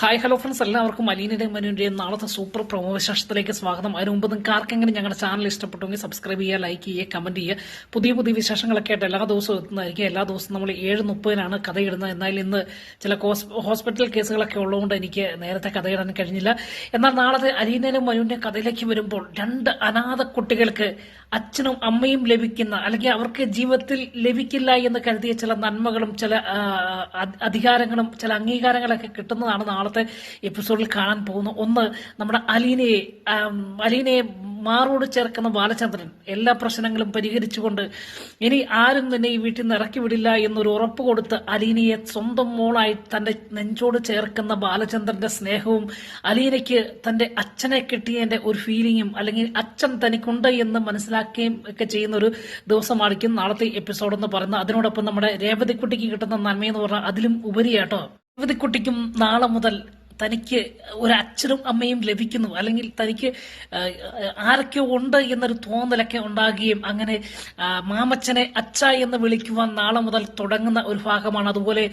Hi hello friends എല്ലാവർക്കും അലീനയുടെ മനുവിന്റെയും നാളത്തെ super promo വിശേഷത്തിലേക്ക് സ്വാഗതം. അതിന് മുമ്പ് നിങ്ങൾക്ക് ആർക്കെങ്കിലും ഞങ്ങളുടെ ചാനൽ ഇഷ്ടപ്പെട്ടുവെങ്കിൽ സബ്സ്ക്രൈബ് ചെയ്യുക ലൈക്ക് ചെയ്യുക കമന്റ് ചെയ്യുക. പുതിയ പുതിയ വിശേഷങ്ങളൊക്കെ ആയിട്ട് എല്ലാ ദിവസവും എത്തുന്നതായിരിക്കും. എല്ലാ ദിവസവും നമ്മൾ ഏഴ് മുപ്പതിനാണ് കഥയിടുന്നത്. എന്നാൽ ഇന്ന് ചില ഹോസ്പിറ്റൽ കേസുകളൊക്കെ ഉള്ളതുകൊണ്ട് എനിക്ക് നേരത്തെ കഥയിടാൻ കഴിഞ്ഞില്ല. എന്നാൽ നാളത്തെ അലീനയുടെ മനുവിന്റെ കഥയിലേക്ക് വരുമ്പോൾ രണ്ട് അനാഥ കുട്ടികൾക്ക് അച്ഛനും അമ്മയും ലഭിക്കുന്ന അല്ലെങ്കിൽ അവർക്ക് ജീവിതത്തിൽ ലഭിക്കില്ല എന്ന് കരുതിയ ചില നന്മകളും ചില അധികാരങ്ങളും ചില അംഗീകാരങ്ങളൊക്കെ കിട്ടുന്നതാണ് നാളത്തെ എപ്പിസോഡിൽ കാണാൻ പോകുന്നത് ഒന്ന് നമ്മുടെ അലീനയെ അലീനയെ മാറോട് ചേർക്കുന്ന ബാലചന്ദ്രൻ എല്ലാ പ്രശ്നങ്ങളും പരിഹരിച്ചുകൊണ്ട് ഇനി ആരും തന്നെ ഈ വീട്ടിൽ നിന്ന് ഇറക്കി വിടില്ല എന്നൊരു ഉറപ്പ് കൊടുത്ത് അലീനയെ സ്വന്തം മോളായി തന്റെ നെഞ്ചോട് ചേർക്കുന്ന ബാലചന്ദ്രന്റെ സ്നേഹവും അലീനയ്ക്ക് തന്റെ അച്ഛനെ കിട്ടിയതിന്റെ ഒരു ഫീലിങ്ങും അല്ലെങ്കിൽ അച്ഛൻ തനിക്കുണ്ട് എന്ന് മനസ്സിലാക്കുകയും ഒക്കെ ചെയ്യുന്ന ഒരു ദിവസമായിരിക്കും നാളത്തെ എപ്പിസോഡ് എന്ന് പറയുന്നത്. അതിനോടൊപ്പം നമ്മുടെ രേവതിക്കുട്ടിക്ക് കിട്ടുന്ന നന്മയെന്ന് പറഞ്ഞാൽ അതിലും ഉപരിയാട്ടോ. രേവതിക്കുട്ടിക്കും നാളെ മുതൽ തനിക്ക് ഒരു അച്ഛനും അമ്മയും ലഭിക്കുന്നു. അല്ലെങ്കിൽ തനിക്ക് ആരൊക്കെ ഉണ്ട് എന്നൊരു തോന്നലൊക്കെ ഉണ്ടാകുകയും അങ്ങനെ മാമച്ചനെ അച്ഛ എന്ന് വിളിക്കുവാൻ നാളെ മുതൽ തുടങ്ങുന്ന ഒരു ഭാഗമാണ്. അതുപോലെ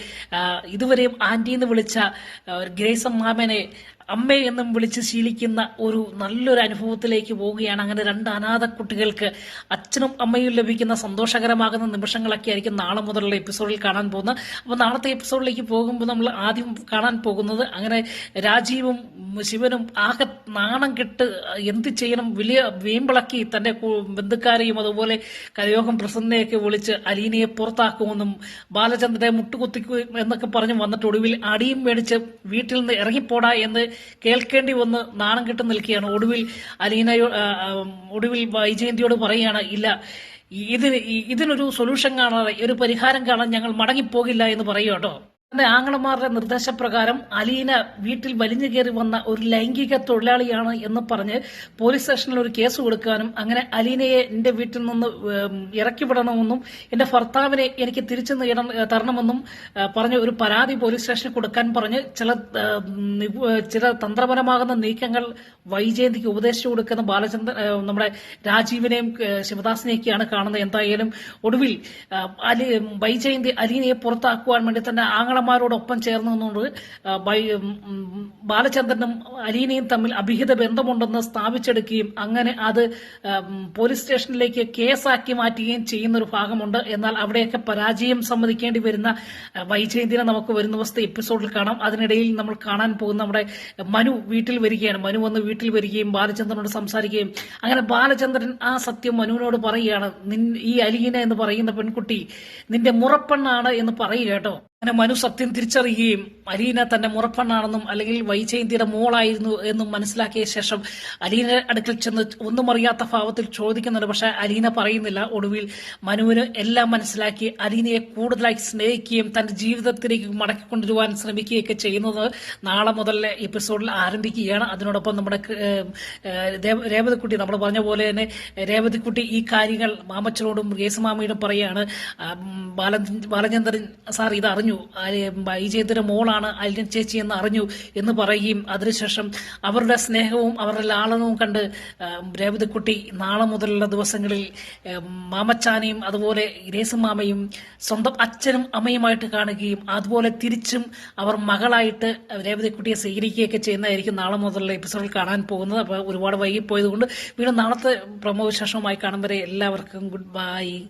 ഇതുവരെയും ആന്റി എന്ന് വിളിച്ച ഗ്രേസം മാമനെ അമ്മ എന്നും വിളിച്ച് ശീലിക്കുന്ന ഒരു നല്ലൊരു അനുഭവത്തിലേക്ക് പോവുകയാണ്. അങ്ങനെ രണ്ട് അനാഥ കുട്ടികൾക്ക് അച്ഛനും അമ്മയും ലഭിക്കുന്ന സന്തോഷകരമാകുന്ന നിമിഷങ്ങളൊക്കെ ആയിരിക്കും നാളെ മുതലുള്ള എപ്പിസോഡിൽ കാണാൻ പോകുന്നത്. അപ്പോൾ നാളത്തെ എപ്പിസോഡിലേക്ക് പോകുമ്പോൾ നമ്മൾ ആദ്യം കാണാൻ പോകുന്നത് അങ്ങനെ രാജീവും ശിവനും ആകെ നാണം കെട്ട് എന്ത് ചെയ്യണം വലിയ വീമ്പിളക്കി തന്റെ ബന്ധുക്കാരെയും അതുപോലെ കരയോഗം പ്രസന്നയൊക്കെ വിളിച്ച് അലീനയെ പുറത്താക്കുമെന്നും ബാലചന്ദ്രനെ മുട്ടുകുത്തിക്കും എന്നൊക്കെ പറഞ്ഞു വന്നിട്ട് ഒടുവിൽ അടിയും മേടിച്ച് വീട്ടിൽ നിന്ന് ഇറങ്ങിപ്പോടാ എന്ന് കേൾക്കേണ്ടി വന്ന് നാണം കെട്ട് നിൽക്കുകയാണ്. ഒടുവിൽ അലീനയോ ഒടുവിൽ വൈജയന്തിയോട് പറയുകയാണ് ഇല്ല ഇതിന് ഇതിനൊരു സൊല്യൂഷൻ കാണാതെ ഒരു പരിഹാരം കാണാൻ ഞങ്ങൾ മടങ്ങിപ്പോകില്ല എന്ന് പറയൂട്ടോ കേട്ടോ. തന്റെ നിർദ്ദേശപ്രകാരം അലീന വീട്ടിൽ വലിഞ്ഞു കയറി വന്ന ഒരു ലൈംഗിക തൊഴിലാളിയാണ് എന്ന് പറഞ്ഞ് പോലീസ് സ്റ്റേഷനിൽ ഒരു കേസ് കൊടുക്കാനും അങ്ങനെ അലീനയെ എന്റെ വീട്ടിൽ നിന്ന് ഇറക്കിവിടണമെന്നും ഇറക്കി വിടണമെന്നും എന്റെ ഭർത്താവിനെ എനിക്ക് തിരിച്ചു തരണമെന്നും പറഞ്ഞ് ഒരു പരാതി പോലീസ് സ്റ്റേഷനിൽ കൊടുക്കാൻ പറഞ്ഞ് ചില ചില തന്ത്രപരമാകുന്ന നീക്കങ്ങൾ വൈജയന്തിക്ക് ഉപദേശിച്ചു കൊടുക്കുന്ന ബാലചന്ദ്രൻ നമ്മുടെ രാജീവിനെയും ശിവദാസിനെയൊക്കെയാണ് കാണുന്നത്. എന്തായാലും ഒടുവിൽ വൈജയന്തി അലീനയെ പുറത്താക്കുവാൻ വേണ്ടി തന്നെ ആങ്ങളമാരോടൊപ്പം ചേർന്ന് നിന്നുകൊണ്ട് ബാലചന്ദ്രനും അലീനയും തമ്മിൽ അഭിഹിത ബന്ധമുണ്ടെന്ന് സ്ഥാപിച്ചെടുക്കുകയും അങ്ങനെ അത് പോലീസ് സ്റ്റേഷനിലേക്ക് കേസാക്കി മാറ്റുകയും ചെയ്യുന്ന ഒരു ഭാഗമുണ്ട്. എന്നാൽ അവിടെയൊക്കെ പരാജയം സമ്മതിക്കേണ്ടി വരുന്ന വൈജയന്തിനെ നമുക്ക് വരുന്ന ദിവസത്തെ എപ്പിസോഡിൽ കാണാം. അതിനിടയിൽ നമ്മൾ കാണാൻ പോകുന്ന നമ്മുടെ മനു വീട്ടിൽ വരികയാണ്. മനു വന്ന് വീട്ടിൽ വരികയും ബാലചന്ദ്രനോട് സംസാരിക്കുകയും അങ്ങനെ ബാലചന്ദ്രൻ ആ സത്യം മനുവിനോട് പറയുകയാണ്. ഈ അലീന എന്ന് പറയുന്ന പെൺകുട്ടി നിന്റെ മുറപ്പെണ്ണാണ് എന്ന് പറയുക കേട്ടോ. അങ്ങനെ മനു സത്യം തിരിച്ചറിയുകയും അലീന തന്റെ മുറപ്പെണ്ണാണെന്നും അല്ലെങ്കിൽ വൈജയന്തിയുടെ മോളായിരുന്നു എന്നും മനസ്സിലാക്കിയ ശേഷം അലീന അടുക്കൽ ചെന്ന് ഒന്നും അറിയാത്ത ഭാവത്തിൽ ചോദിക്കുന്നുണ്ട്. പക്ഷെ അലീന പറയുന്നില്ല. ഒടുവിൽ മനുവിന് എല്ലാം മനസ്സിലാക്കി അലീനയെ കൂടുതലായി സ്നേഹിക്കുകയും തന്റെ ജീവിതത്തിലേക്ക് മടക്കിക്കൊണ്ടുവരുവാൻ ശ്രമിക്കുകയൊക്കെ ചെയ്യുന്നത് നാളെ മുതൽ എപ്പിസോഡിൽ ആരംഭിക്കുകയാണ്. അതിനോടൊപ്പം നമ്മുടെ രേവതിക്കുട്ടി നമ്മൾ പറഞ്ഞ പോലെ തന്നെ രേവതിക്കുട്ടി ഈ കാര്യങ്ങൾ മാമച്ചനോടും കേസുമാമയോടും പറയാണ്. ബാലചന്ദ്രൻ സാർ ഇത് അറിഞ്ഞു വൈജയത്തിന്റെ മോളാണ് അലിൻ ചേച്ചി എന്ന് അറിഞ്ഞു എന്ന് പറയുകയും അതിനുശേഷം അവരുടെ സ്നേഹവും അവരുടെ ലാളനവും കണ്ട് രേവതിക്കുട്ടി നാളെ മുതലുള്ള ദിവസങ്ങളിൽ മാമച്ചാനയും മാമച്ചാനെയും അതുപോലെ രേസുമാമയും സ്വന്തം അച്ഛനും അമ്മയുമായിട്ട് കാണുകയും അതുപോലെ തിരിച്ചും അവർ മകളായിട്ട് രേവതിക്കുട്ടിയെ സ്വീകരിക്കുകയൊക്കെ ചെയ്യുന്നതായിരിക്കും നാളെ മുതലുള്ള എപ്പിസോഡിൽ കാണാൻ പോകുന്നത്. അപ്പോൾ ഒരുപാട് വൈകിപ്പോയതുകൊണ്ട് വീണ്ടും നാളത്തെ പ്രമോ വിശേഷവുമായി കാണും വരെ എല്ലാവർക്കും ഗുഡ് ബൈ.